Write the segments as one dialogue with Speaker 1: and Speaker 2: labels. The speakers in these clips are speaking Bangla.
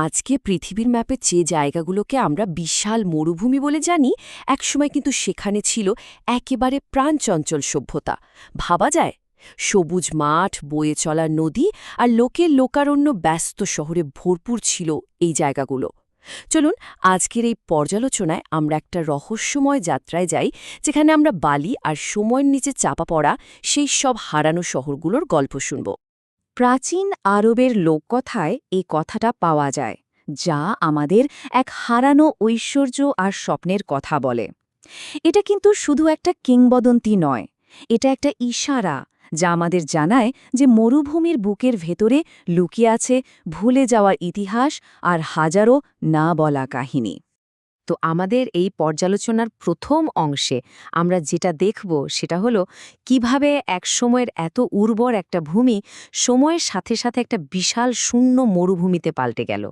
Speaker 1: আজকে পৃথিবীর ম্যাপে যে জায়গাগুলোকে আমরা বিশাল মরুভূমি বলে জানি, একসময় কিন্তু সেখানে ছিল একেবারে প্রাণচঞ্চল সভ্যতা। ভাবা যায়? সবুজ মাঠ, বয়ে চলা নদী আর লোকের লোকারণ্য ব্যস্ত শহরে ভরপুর ছিল এই জায়গাগুলো। চলুন, আজকের এই পর্যালোচনায় আমরা একটা রহস্যময় যাত্রায় যাই, যেখানে আমরা বালি আর সময়ের নিচে চাপা পড়া সেই সব হারানো শহরগুলোর গল্প শুনব।
Speaker 2: প্রাচীন আরবের লোককথায় এই কথাটা পাওয়া যায়, যা আমাদের এক হারানো ঐশ্বর্য আর স্বপ্নের কথা বলে। এটা কিন্তু শুধু একটা কিংবদন্তি নয়, এটা একটা ইশারা, যা আমাদের জানায় যে মরুভূমির বুকের ভেতরে লুকিয়ে আছে ভুলে যাওয়া ইতিহাস আর হাজারো না বলা কাহিনী।
Speaker 3: তো আমাদের এই পর্যালোচনার প্রথম অংশে আমরা যেটা দেখব সেটা হলো কীভাবে এক সময়ের এত উর্বর একটা ভূমি সময়ের সাথে সাথে একটা বিশাল শূন্য মরুভূমিতে পাল্টে গেল।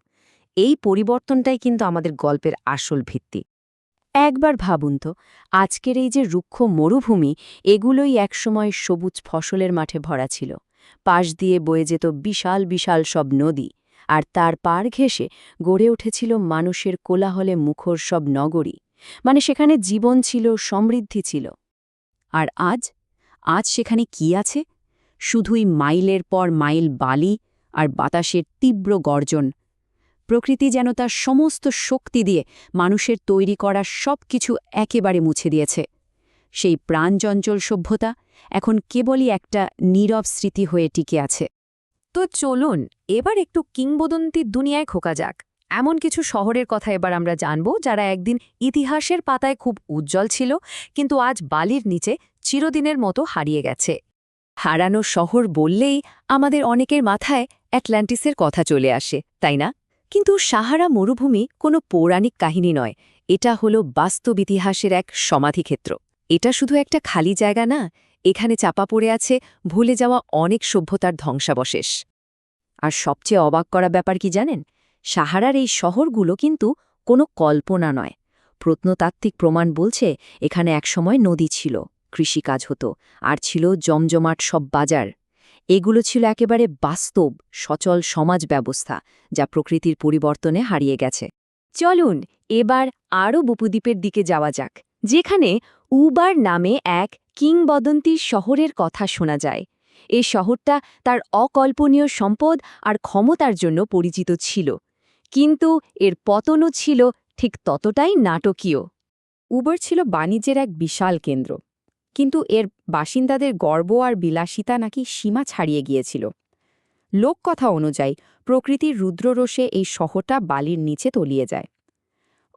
Speaker 3: এই পরিবর্তনটাই কিন্তু আমাদের গল্পের আসল ভিত্তি।
Speaker 2: একবার ভাবুন তো, আজকের এই যে রুক্ষ মরুভূমি, এগুলোই একসময় সবুজ ফসলের মাঠে ভরা ছিল। পাশ দিয়ে বয়ে যেত বিশাল বিশাল সব নদী। আর তার পার ঘেঁষে গড়ে উঠেছিল মানুষের কোলাহলে মুখর সব নগরী। মানে সেখানে জীবন ছিল, সমৃদ্ধি ছিল। আর আজ? আজ সেখানে কি আছে? শুধুই মাইলের পর মাইল বালি আর বাতাসের তীব্র গর্জন। প্রকৃতি যেন তার সমস্ত শক্তি দিয়ে মানুষের তৈরি করা সব কিছু একেবারে মুছে দিয়েছে। সেই প্রাণচঞ্চল সভ্যতা এখন কেবলই একটা নীরব স্মৃতি হয়ে টিকে আছে।
Speaker 3: তো চলুন, এবার একটু কিংবদন্তির দুনিয়ায় খোকা যাক। এমন কিছু শহরের কথা এবার আমরা জানব যারা একদিন ইতিহাসের পাতায় খুব উজ্জ্বল ছিল, কিন্তু আজ বালির নিচে চিরদিনের মতো হারিয়ে গেছে।
Speaker 2: হারানো শহর বললেই আমাদের অনেকের মাথায় অ্যাটলান্টিসের কথা চলে আসে, তাই না? কিন্তু সাহারা মরুভূমি কোনো পৌরাণিক কাহিনী নয়, এটা হলো বাস্তব ইতিহাসের এক সমাধিক্ষেত্র। এটা শুধু একটা খালি জায়গা না, এখানে চাপা পড়ে আছে ভুলে যাওয়া অনেক সভ্যতার ধ্বংসাবশেষ। আর সবচেয়ে অবাক করা ব্যাপার কি জানেন? সাহারার এই শহরগুলো কিন্তু কোনো কল্পনা নয়। প্রত্নতাত্ত্বিক প্রমাণ বলছে, এখানে একসময় নদী ছিল, কৃষিকাজ হতো, আর ছিল জমজমাট সব বাজার। এগুলো ছিল একেবারে বাস্তব, সচল সমাজ ব্যবস্থা, যা প্রকৃতির পরিবর্তনে হারিয়ে গেছে। চলুন, এবার আরও বুপুদ্বীপের দিকে যাওয়া যাক, যেখানে উবার নামে এক কিংবদন্তি শহরের কথা শোনা যায়। এই শহরটা তার অকল্পনীয় সম্পদ আর ক্ষমতার জন্য পরিচিত ছিল। কিন্তু এর পতনও ছিল ঠিক ততটাই নাটকীয়। উবার ছিল বাণিজ্যের এক বিশাল কেন্দ্র। কিন্তু এর বাসিন্দাদের গর্ব আর বিলাসিতা নাকি সীমা ছাড়িয়ে গিয়েছিল। লোককথা অনুযায়ী প্রকৃতির রুদ্ররোষে এই শহরটা বালির নিচে তলিয়ে যায়।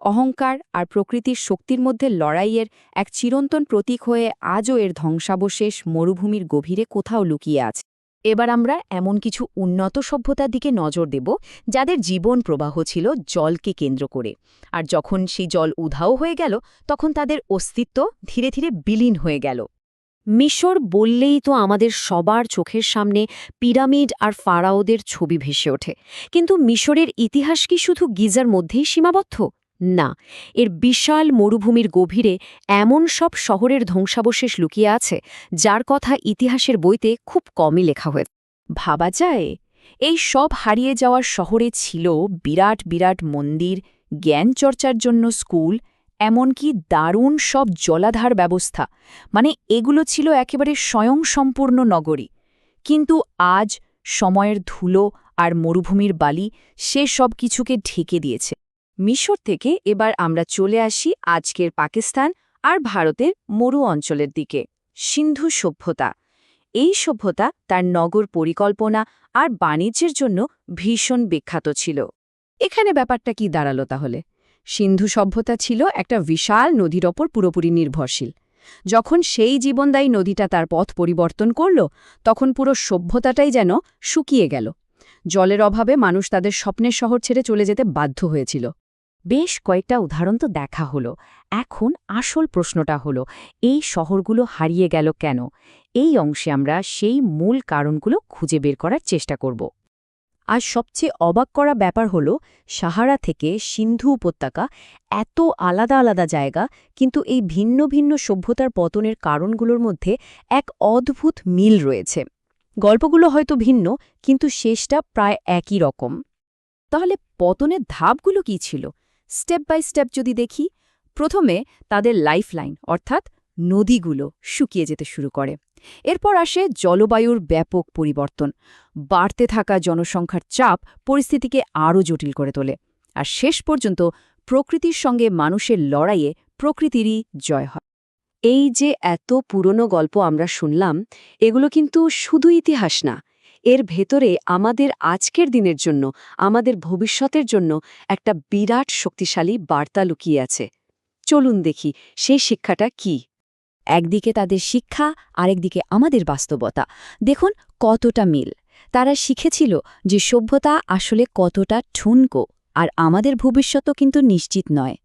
Speaker 2: অহংকার আর প্রকৃতির শক্তির মধ্যে লড়াইয়ের এক চিরন্তন প্রতীক হয়ে আজও এর ধ্বংসাবশেষ মরুভূমির গভীরে কোথাও লুকিয়ে আছে। এবার আমরা এমন কিছু উন্নত সভ্যতার দিকে নজর দেব, যাদের জীবন প্রবাহ ছিল জলকে কেন্দ্র করে। আর যখন সেই জল উধাও হয়ে গেল, তখন তাদের অস্তিত্ব ধীরে ধীরে বিলীন হয়ে গেল। মিশর বললেই তো আমাদের সবার চোখের সামনে পিরামিড আর ফারাওদের ছবি ভেসে ওঠে। কিন্তু মিশরের ইতিহাস কি শুধু গিজার মধ্যেই সীমাবদ্ধ? না, এর বিশাল মরুভূমির গভীরে এমন সব শহরের ধ্বংসাবশেষ লুকিয়ে আছে, যার কথা ইতিহাসের বইতে খুব কমই লেখা হয়ে ভাবা যায়? এই সব হারিয়ে যাওয়ার শহরে ছিল বিরাট বিরাট মন্দির, জ্ঞান চর্চার জন্য স্কুল, এমনকি দারুণ সব জলাধার ব্যবস্থা মানে এগুলো ছিল একেবারে স্বয়ংসম্পূর্ণ নগরী। কিন্তু আজ সময়ের ধুলো আর মরুভূমির বালি সে সব কিছুকে ঢেকে দিয়েছে। মিশর থেকে এবার আমরা চলে আসি আজকের পাকিস্তান আর ভারতের মরু অঞ্চলের দিকে, সিন্ধু সভ্যতা। এই সভ্যতা তার নগর পরিকল্পনা আর বাণিজ্যের জন্য ভীষণ বিখ্যাত ছিল। এখানে ব্যাপারটা কি দাঁড়াল তাহলে? সিন্ধু সভ্যতা ছিল একটা বিশাল নদীর ওপর পুরোপুরি নির্ভরশীল। যখন সেই জীবনদায়ী নদীটা তার পথ পরিবর্তন করল, তখন পুরো সভ্যতাটাই যেন শুকিয়ে গেল। জলের অভাবে মানুষ তাদের স্বপ্নের শহর ছেড়ে চলে যেতে বাধ্য হয়েছিল। বেশ কয়েকটা উদাহরণ তো দেখা হলো। এখন আসল প্রশ্নটা হলো, এই শহরগুলো হারিয়ে গেল কেন? এই অংশে আমরা সেই মূল কারণগুলো খুঁজে বের করার চেষ্টা করব। আর সবচেয়ে অবাক করা ব্যাপার হল, সাহারা থেকে সিন্ধু উপত্যকা এত আলাদা আলাদা জায়গা, কিন্তু এই ভিন্ন ভিন্ন সভ্যতার পতনের কারণগুলোর মধ্যে এক অদ্ভুত মিল রয়েছে। গল্পগুলো হয়তো ভিন্ন, কিন্তু শেষটা প্রায় একই রকম।
Speaker 1: তাহলে পতনের ধাপগুলো কি ছিল? স্টেপ বাই স্টেপ যদি দেখি, প্রথমে তাদের লাইফলাইন, অর্থাৎ নদীগুলো শুকিয়ে যেতে শুরু করে। এরপর আসে জলবায়ুর ব্যাপক পরিবর্তন। বাড়তে থাকা জনসংখ্যার চাপ পরিস্থিতিকে আরও জটিল করে তোলে। আর শেষ পর্যন্ত প্রকৃতির সঙ্গে মানুষের লড়াইয়ে প্রকৃতিরই জয় হয়।
Speaker 2: এই যে এত পুরনো গল্প আমরা শুনলাম, এগুলো কিন্তু শুধু ইতিহাস না এর ভেতরে আমাদের আজকের দিনের জন্য, আমাদের ভবিষ্যতের জন্য একটা বিরাট শক্তিশালী বার্তা লুকিয়ে আছে। চলুন দেখি, সেই শিক্ষাটা কি?
Speaker 1: একদিকে তাদের শিক্ষা, আরেকদিকে আমাদের বাস্তবতা। দেখুন কতটা মিল। তারা শিখেছিল যে সভ্যতা আসলে কতটা ঠুনকো, আর আমাদের ভবিষ্যতও কিন্তু নিশ্চিত নয়।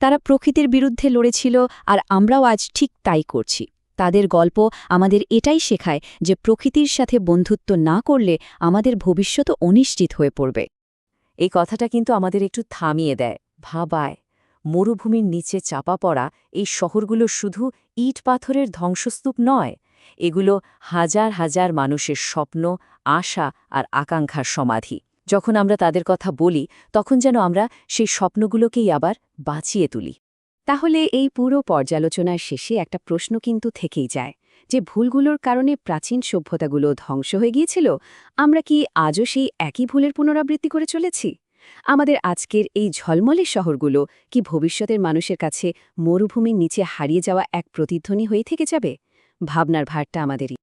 Speaker 1: তারা প্রকৃতির বিরুদ্ধে লড়েছিল, আর আমরাও আজ ঠিক তাই করছি। তাদের গল্প আমাদের এটাই শেখায় যে প্রকৃতির সাথে বন্ধুত্ব না করলে আমাদের ভবিষ্যৎ অনিশ্চিত হয়ে পড়বে।
Speaker 2: এই কথাটা কিন্তু আমাদের একটু থামিয়ে দেয়, ভাবায়। মরুভূমির নিচে চাপা পড়া এই শহরগুলো শুধু ইট পাথরের ধ্বংসস্তূপ নয়, এগুলো হাজার হাজার মানুষের স্বপ্ন, আশা আর আকাঙ্ক্ষার সমাধি। যখন আমরা তাদের কথা বলি, তখন যেন আমরা সেই স্বপ্নগুলোকেই আবার বাঁচিয়ে তুলি। তাহলে এই পুরো পর্যালোচনার শেষে একটা প্রশ্ন কিন্তু থেকেই যায়, যে ভুলগুলোর কারণে প্রাচীন সভ্যতাগুলো ধ্বংস হয়ে গিয়েছিল, আমরা কি আজও সেই একই ভুলের পুনরাবৃত্তি করে চলেছি? আমাদের আজকের এই ঝলমলে শহরগুলো কি ভবিষ্যতের মানুষের কাছে মরুভূমির নিচে হারিয়ে যাওয়া এক প্রতিধ্বনি হয়ে থেকে যাবে? ভাবনার ভারটা আমাদেরই।